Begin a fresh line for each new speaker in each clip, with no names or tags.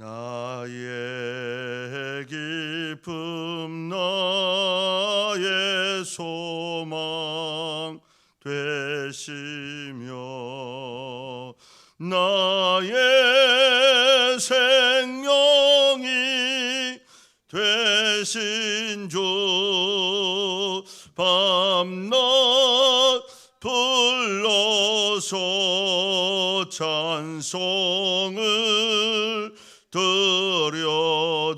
나의 기쁨 나의 소망 되시며 나의 생명이 되신 주 밤낮 불러서 찬송을 드려도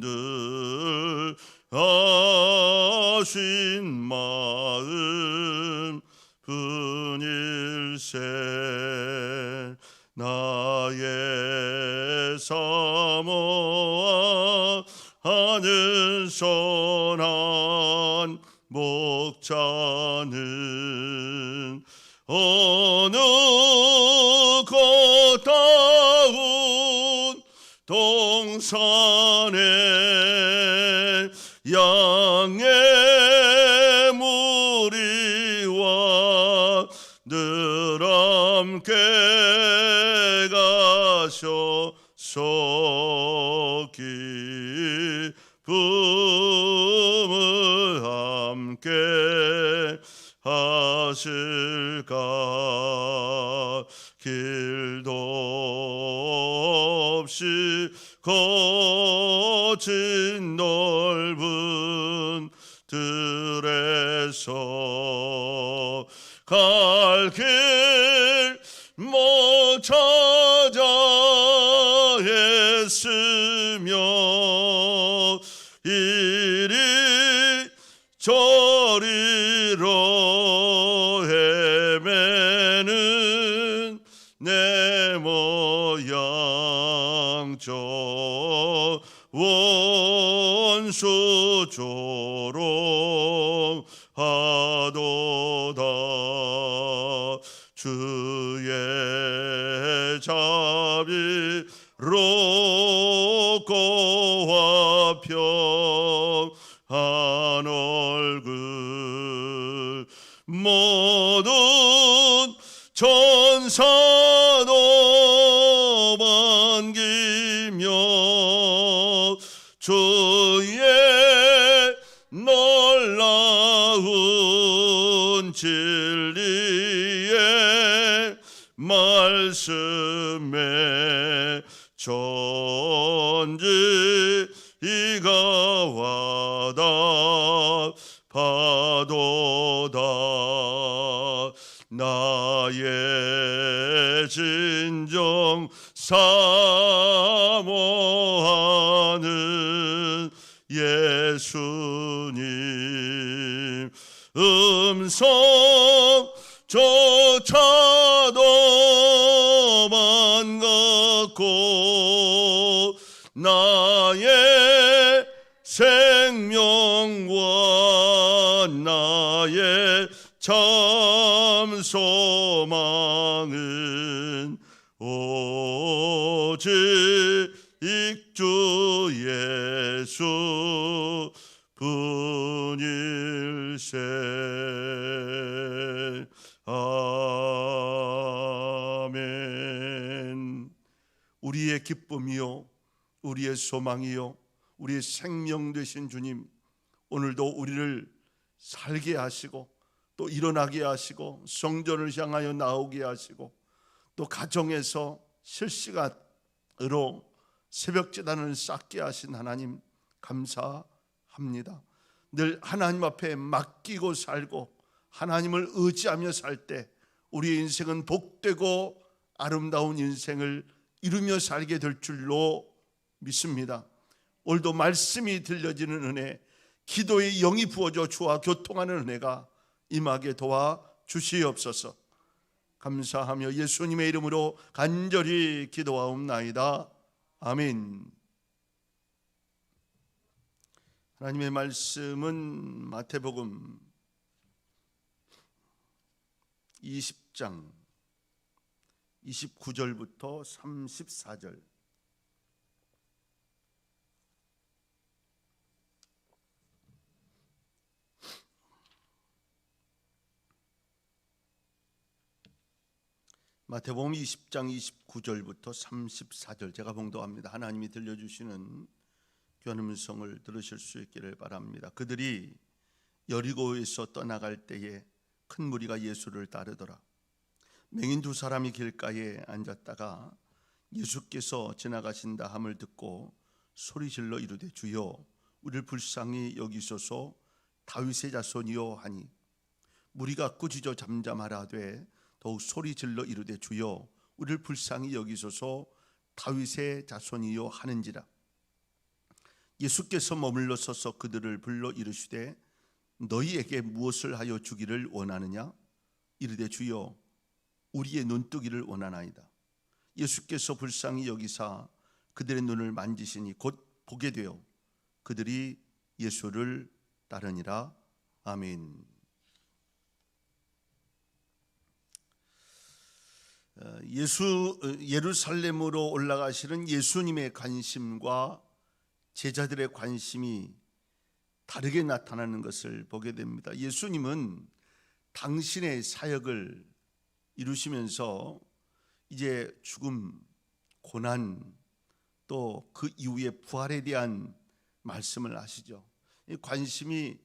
늘 아신 마음 분일세 나의 사모아 하늘 선한 목자는 어 기쁨을 함께 하실까? 길도 없이 거친 넓은 들에서 갈길 헤매는 내 모양 저 원수 조롱하도다. 주의 자비로 고와 평한 얼굴 모 놀라운 진리의 말씀에 전지 이가 와다 파도다. 나의 진정 사모하는 예수님 음성 조차도 반갑고 나의 생명과 나의 참 소망은 오직 주 예수 분일세 아멘 우리의 기쁨이요 우리의 소망이요 우리의 생명 되신 주님 오늘도 우리를 살게 하시고 또 일어나게 하시고 성전을 향하여 나오게 하시고 또 가정에서 실시간으로 새벽 재단을 쌓게 하신 하나님 감사합니다. 늘 하나님 앞에 맡기고 살고 하나님을 의지하며 살 때 우리의 인생은 복되고 아름다운 인생을 이루며 살게 될 줄로 믿습니다. 오늘도 말씀이 들려지는 은혜, 기도의 영이 부어져 주와 교통하는 은혜가 임하게 도와 주시옵소서. 감사하며 예수님의 이름으로 간절히 기도하옵나이다. 아멘. 하나님의 말씀은 마태복음 20장 29절부터 34절 마태복음 20장 29절부터 34절 제가 봉도합니다. 하나님이 들려주시는 귀한 음성을 들으실 수 있기를 바랍니다. 그들이 여리고에서 떠나갈 때에 큰 무리가 예수를 따르더라. 맹인 두 사람이 길가에 앉았다가 예수께서 지나가신다 함을 듣고 소리질러 이르되 주여 우리를 불쌍히 여기소서 다윗의 자손이요 하니 무리가 꾸짖어 잠잠하라되 더욱 소리질러 이르되 주여 우리를 불쌍히 여기소서 다윗의 자손이요 하는지라 예수께서 머물러 서서 그들을 불러 이르시되 너희에게 무엇을 하여 주기를 원하느냐? 이르되 주여 우리의 눈뜨기를 원하나이다. 예수께서 불쌍히 여기사 그들의 눈을 만지시니 곧 보게 되어 그들이 예수를 따르니라. 아멘. 어, 예수 어, 예루살렘으로 올라가시는 예수님의 관심과 제자들의 관심이 다르게 나타나는 것을 보게 됩니다. 예수님은 당신의 사역을 이루시면서 이제 죽음, 고난 또 그 이후의 부활에 대한 말씀을 하시죠. 이 관심이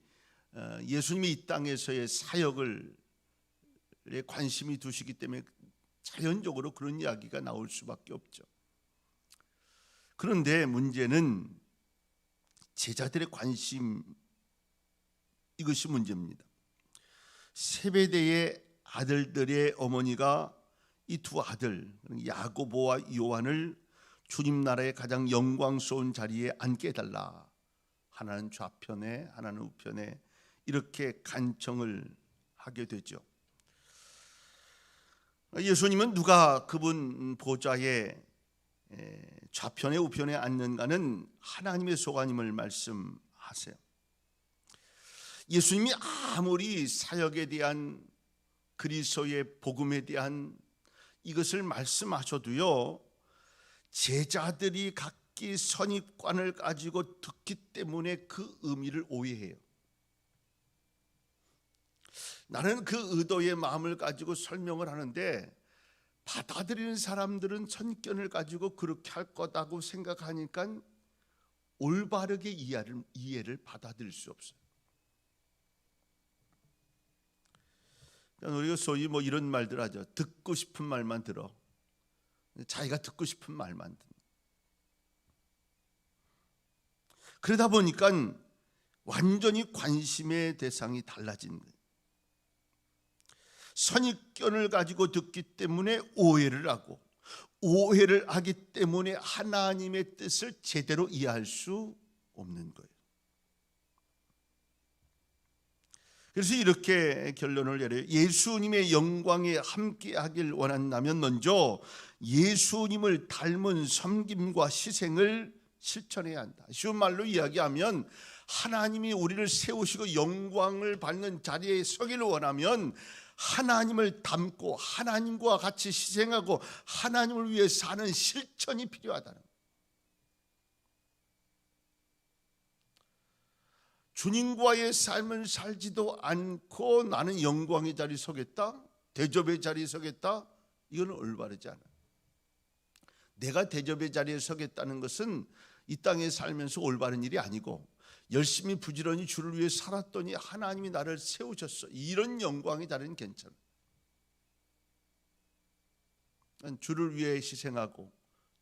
어, 예수님이 이 땅에서의 사역을 관심이 두시기 때문에 자연적으로 그런 이야기가 나올 수밖에 없죠. 그런데 문제는 제자들의 관심 이것이 문제입니다. 세베대의 아들들의 어머니가 이 두 아들 야고보와 요한을 주님 나라의 가장 영광스러운 자리에 앉게 해달라. 하나는 좌편에 하나는 우편에 이렇게 간청을 하게 되죠. 예수님은 누가 그분 보좌에 좌편에 우편에 앉는가는 하나님의 소관임을 말씀하세요. 예수님이 아무리 사역에 대한 그리스도의 복음에 대한 이것을 말씀하셔도요. 제자들이 각기 선입관을 가지고 듣기 때문에 그 의미를 오해해요. 나는 그 의도의 마음을 가지고 설명을 하는데 받아들이는 사람들은 선견을 가지고 그렇게 할 거다고 생각하니까 올바르게 이해를, 이해를 받아들일 수 없어요. 그러니까 우리가 소위 뭐 이런 말들 하죠. 듣고 싶은 말만 들어. 자기가 듣고 싶은 말만 듣는. 그러다 보니까 완전히 관심의 대상이 달라진 거예요. 선입견을 가지고 듣기 때문에 오해를 하고 오해를 하기 때문에 하나님의 뜻을 제대로 이해할 수 없는 거예요. 그래서 이렇게 결론을 내려요. 예수님의 영광에 함께하길 원한다면 먼저 예수님을 닮은 섬김과 희생을 실천해야 한다. 쉬운 말로 이야기하면 하나님이 우리를 세우시고 영광을 받는 자리에 서기를 원하면 하나님을 닮고 하나님과 같이 희생하고 하나님을 위해 사는 실천이 필요하다는. 주님과의 삶을 살지도 않고 나는 영광의 자리 서겠다, 대접의 자리에 서겠다, 이건 올바르지 않아. 내가 대접의 자리에 서겠다는 것은 이 땅에 살면서 올바른 일이 아니고 열심히 부지런히 주를 위해 살았더니 하나님이 나를 세우셨어. 이런 영광이 다른 괜찮아. 난 주를 위해 희생하고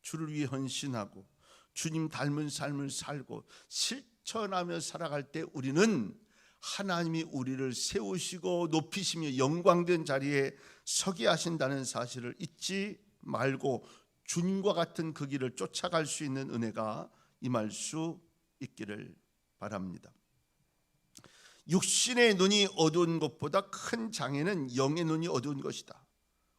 주를 위해 헌신하고 주님 닮은 삶을 살고 실천하며 살아갈 때 우리는 하나님이 우리를 세우시고 높이시며 영광된 자리에 서게 하신다는 사실을 잊지 말고 주님과 같은 그 길을 쫓아갈 수 있는 은혜가 임할 수 있기를 바랍니다. 육신의 눈이 어두운 것보다 큰 장애는 영의 눈이 어두운 것이다.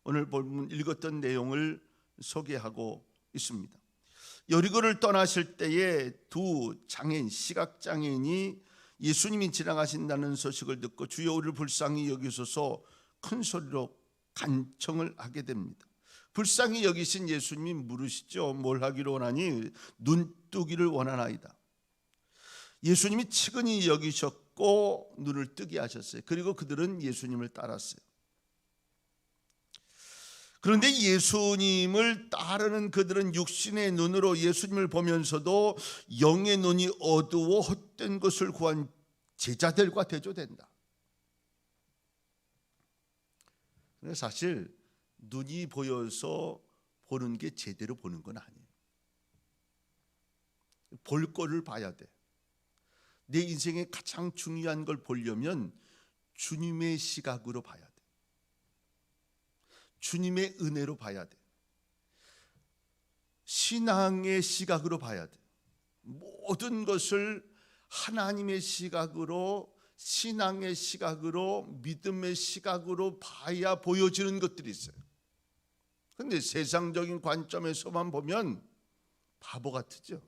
오늘 본문 읽었던 내용을 소개하고 있습니다. 여리고를 떠나실 때에 두 장애인 시각 장애인이 예수님이 지나가신다는 소식을 듣고 주여 우리를 불쌍히 여기소서 큰 소리로 간청을 하게 됩니다. 불쌍히 여기신 예수님이 물으시죠. 뭘 하기를 원하니 눈뜨기를 원하나이다. 예수님이 측은히 여기셨고 눈을 뜨게 하셨어요. 그리고 그들은 예수님을 따랐어요. 그런데 예수님을 따르는 그들은 육신의 눈으로 예수님을 보면서도 영의 눈이 어두워 헛된 것을 구한 제자들과 대조된다. 근데 사실 눈이 보여서 보는 게 제대로 보는 건 아니에요. 볼 거를 봐야 돼. 내 인생에 가장 중요한 걸 보려면 주님의 시각으로 봐야 돼. 주님의 은혜로 봐야 돼. 신앙의 시각으로 봐야 돼. 모든 것을 하나님의 시각으로 신앙의 시각으로 믿음의 시각으로 봐야 보여지는 것들이 있어요. 근데 세상적인 관점에서만 보면 바보 같죠.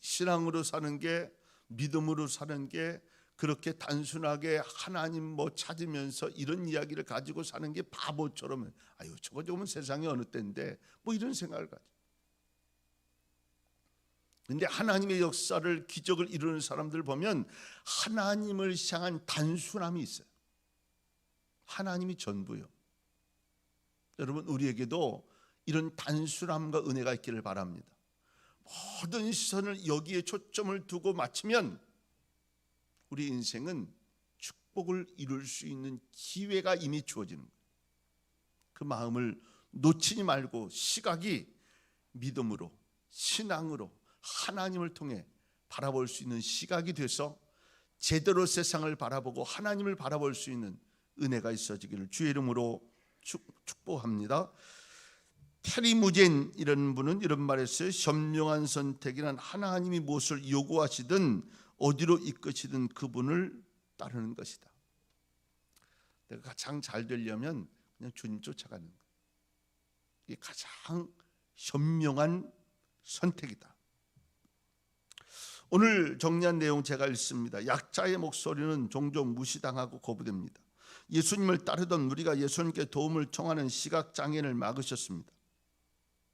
신앙으로 사는 게 믿음으로 사는 게 그렇게 단순하게 하나님 뭐 찾으면서 이런 이야기를 가지고 사는 게 바보처럼 아유 저거 조금은 세상이 어느 때인데 뭐 이런 생각을 가지. 근데 하나님의 역사를 기적을 이루는 사람들 보면 하나님을 향한 단순함이 있어요. 하나님이 전부요. 여러분 우리에게도 이런 단순함과 은혜가 있기를 바랍니다. 모든 시선을 여기에 초점을 두고 맞추면 우리 인생은 축복을 이룰 수 있는 기회가 이미 주어지는. 그 마음을 놓치지 말고 시각이 믿음으로 신앙으로 하나님을 통해 바라볼 수 있는 시각이 돼서 제대로 세상을 바라보고 하나님을 바라볼 수 있는 은혜가 있어지기를 주의 이름으로 축복합니다. 테리 무젠 이런 분은 이런 말했어요. 현명한 선택이란 하나님이 무엇을 요구하시든 어디로 이끄시든 그분을 따르는 것이다. 내가 가장 잘 되려면 그냥 주님 쫓아가는 것. 이게 가장 현명한 선택이다. 오늘 정리한 내용 제가 읽습니다. 약자의 목소리는 종종 무시당하고 거부됩니다. 예수님을 따르던 우리가 예수님께 도움을 청하는 시각 장애를 막으셨습니다.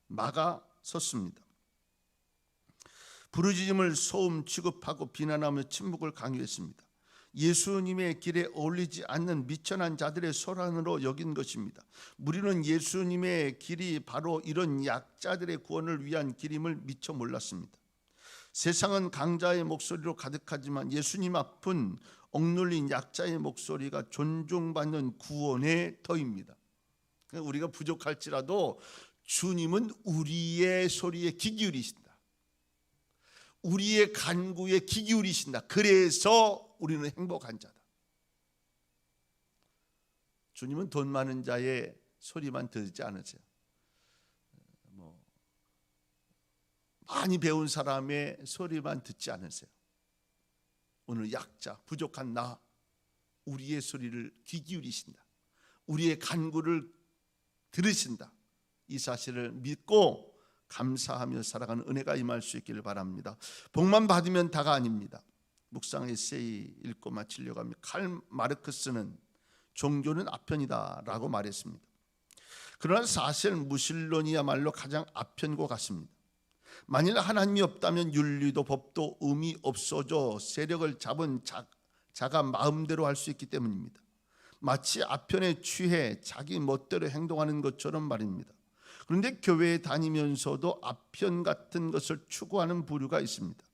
막아 섰습니다. 부르짖음을 소음 취급하고 비난하며 침묵을 강요했습니다. 예수님의 길에 어울리지 않는 미천한 자들의 소란으로 여긴 것입니다. 우리는 예수님의 길이 바로 이런 약자들의 구원을 위한 길임을 미처 몰랐습니다. 세상은 강자의 목소리로 가득하지만 예수님 앞은 억눌린 약자의 목소리가 존중받는 구원의 터입니다. 우리가 부족할지라도 주님은 우리의 소리에 귀 기울이신다. 우리의 간구에 귀 기울이신다. 그래서 우리는 행복한 자다. 주님은 돈 많은 자의 소리만 듣지 않으세요. 뭐 많이 배운 사람의 소리만 듣지 않으세요. 오늘 약자, 부족한 나, 우리의 소리를 귀 기울이신다. 우리의 간구를 들으신다. 이 사실을 믿고 감사하며 살아가는 은혜가 임할 수 있기를 바랍니다. 복만 받으면 다가 아닙니다. 묵상 에세이 읽고 마치려고 합니다. 칼 마르크스는 종교는 아편이다라고 말했습니다. 그러나 사실 무신론이야말로 가장 아편고 같습니다. 만일 하나님이 없다면 윤리도 법도 의미 없어져 세력을 잡은 자, 자가 마음대로 할 수 있기 때문입니다. 마치 아편에 취해 자기 멋대로 행동하는 것처럼 말입니다. 그런데 교회에 다니면서도 아편 같은 것을 추구하는 부류가 있습니다.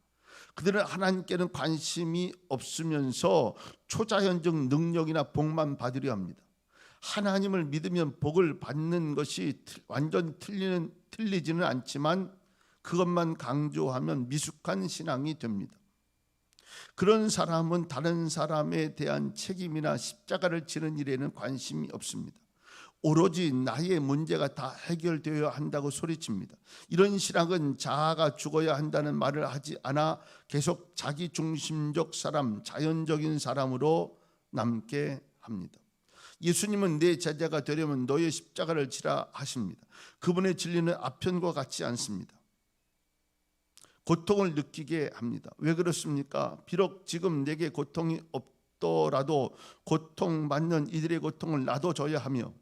그들은 하나님께는 관심이 없으면서 초자연적 능력이나 복만 받으려 합니다. 하나님을 믿으면 복을 받는 것이 틀- 완전 틀리는 틀리지는 않지만 그것만 강조하면 미숙한 신앙이 됩니다. 그런 사람은 다른 사람에 대한 책임이나 십자가를 지는 일에는 관심이 없습니다. 오로지 나의 문제가 다 해결되어야 한다고 소리칩니다. 이런 신앙은 자아가 죽어야 한다는 말을 하지 않아 계속 자기 중심적 사람, 자연적인 사람으로 남게 합니다. 예수님은 내 제자가 되려면 너의 십자가를 지라 하십니다. 그분의 진리는 아편과 같지 않습니다. 고통을 느끼게 합니다. 왜 그렇습니까? 비록 지금 내게 고통이 없더라도 고통 받는 이들의 고통을 나도 져야 하며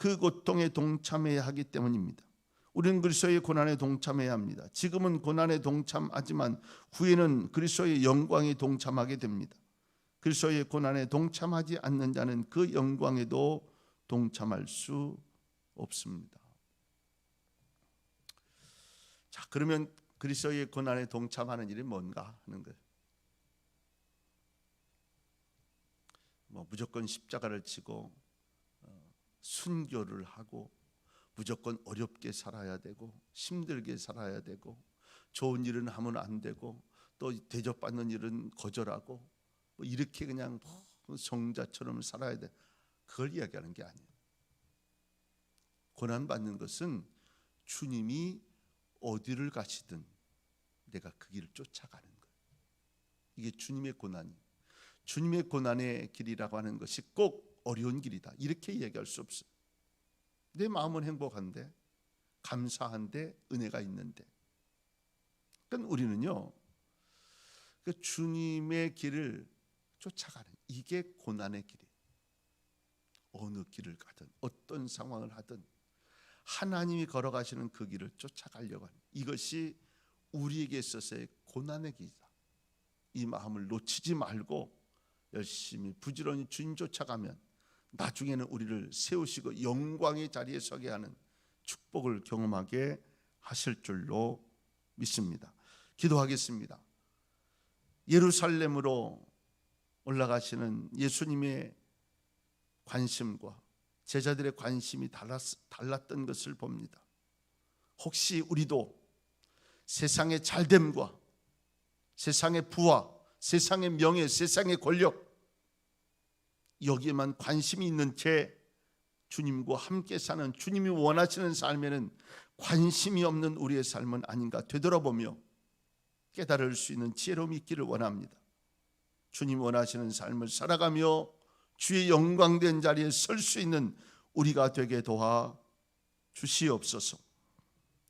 그 고통에 동참해야 하기 때문입니다. 우리는 그리스도의 고난에 동참해야 합니다. 지금은 고난에 동참하지만 후에는 그리스도의 영광에 동참하게 됩니다. 그리스도의 고난에 동참하지 않는 자는 그 영광에도 동참할 수 없습니다. 자, 그러면 그리스도의 고난에 동참하는 일이 뭔가 하는 거예요. 뭐 무조건 십자가를 어, 순교를 하고 무조건 어렵게 살아야 되고 힘들게 살아야 되고 좋은 일은 하면 안 되고 또 대접받는 일은 거절하고 뭐 이렇게 그냥 뭐 성자처럼 살아야 돼. 그걸 이야기하는 게 아니에요. 고난 받는 것은 주님이 어디를 가시든 내가 그 길을 쫓아가는 거예요. 이게 주님의 고난이. 주님의 고난의 길이라고 하는 것이 꼭 어려운 길이다. 이렇게 이야기할 수 없어요. 내 마음은 행복한데 감사한데 은혜가 있는데. 그러니까 우리는요. 그 주님의 길을 쫓아가는 이게 고난의 길이에요. 어느 길을 가든 어떤 상황을 하든 하나님이 걸어가시는 그 길을 쫓아가려고 하는 이것이 우리에게 있어서의 고난의 길이다. 이 마음을 놓치지 말고 열심히 부지런히 주님 쫓아가면 나중에는 우리를 세우시고 영광의 자리에 서게 하는 축복을 경험하게 하실 줄로 믿습니다. 기도하겠습니다. 예루살렘으로 올라가시는 예수님의 관심과 제자들의 관심이 달랐, 달랐던 것을 봅니다. 혹시 우리도 세상의 잘됨과 세상의 부와 세상의 명예, 세상의 권력 여기에만 관심이 있는 채 주님과 함께 사는 주님이 원하시는 삶에는 관심이 없는 우리의 삶은 아닌가 되돌아보며 깨달을 수 있는 지혜로움이 있기를 원합니다. 주님 원하시는 삶을 살아가며 주의 영광된 자리에 설 수 있는 우리가 되게 도와 주시옵소서.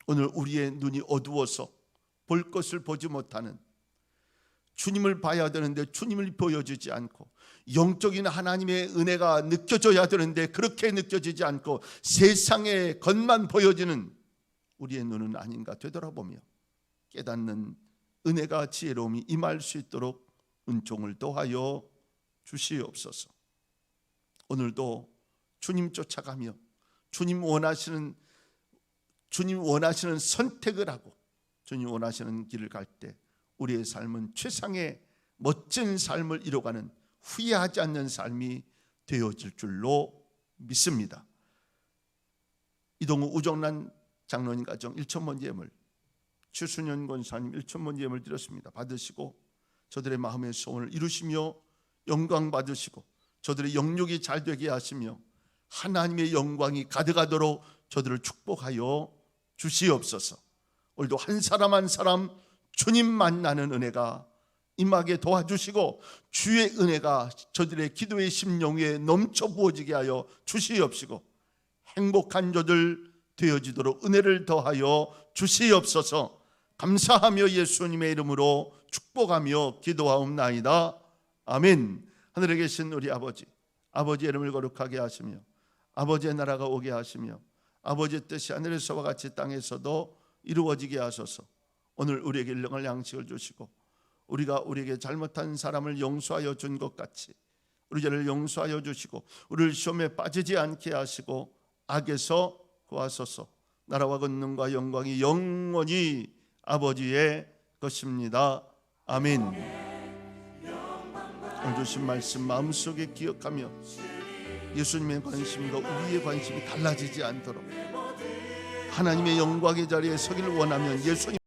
오늘 우리의 눈이 어두워서 볼 것을 보지 못하는 주님을 봐야 되는데 주님을 보여주지 않고 영적인 하나님의 은혜가 느껴져야 되는데 그렇게 느껴지지 않고 세상의 것만 보여지는 우리의 눈은 아닌가 되돌아보며 깨닫는 은혜가 지혜로움이 임할 수 있도록 은총을 더하여 주시옵소서. 오늘도 주님 쫓아가며 주님 원하시는 주님 원하시는 선택을 하고 주님 원하시는 길을 갈 때 우리의 삶은 최상의 멋진 삶을 이뤄가는 후회하지 않는 삶이 되어질 줄로 믿습니다. 이동우 우정란 장로님 가정 1천번 예물 최순현 권사님 1천번 예물 드렸습니다. 받으시고 저들의 마음의 소원을 이루시며 영광 받으시고 저들의 영육이 잘 되게 하시며 하나님의 영광이 가득하도록 저들을 축복하여 주시옵소서. 오늘도 한 사람 한 사람 주님 만나는 은혜가 임하게 도와주시고 주의 은혜가 저들의 기도의 심령 위에 넘쳐 부어지게 하여 주시옵시고 행복한 저들 되어지도록 은혜를 더하여 주시옵소서 감사하며 예수님의 이름으로 축복하며 기도하옵나이다. 아멘. 하늘에 계신 우리 아버지, 아버지의 이름을 거룩하게 하시며 아버지의 나라가 오게 하시며 아버지의 뜻이 하늘에서와 같이 땅에서도 이루어지게 하소서. 오늘 우리에게 일용할 양식을 주시고 우리가 우리에게 잘못한 사람을 용서하여 준 것 같이 우리 죄를 용서하여 주시고 우리를 시험에 빠지지 않게 하시고 악에서 구하소서. 나라와 권능과 영광이 영원히 아버지의 것입니다. 아멘. 오늘 주신 말씀 마음속에 기억하며 예수님의 관심과 우리의 관심이 달라지지 않도록 하나님의 영광의 자리에 서기를 원하면 예수님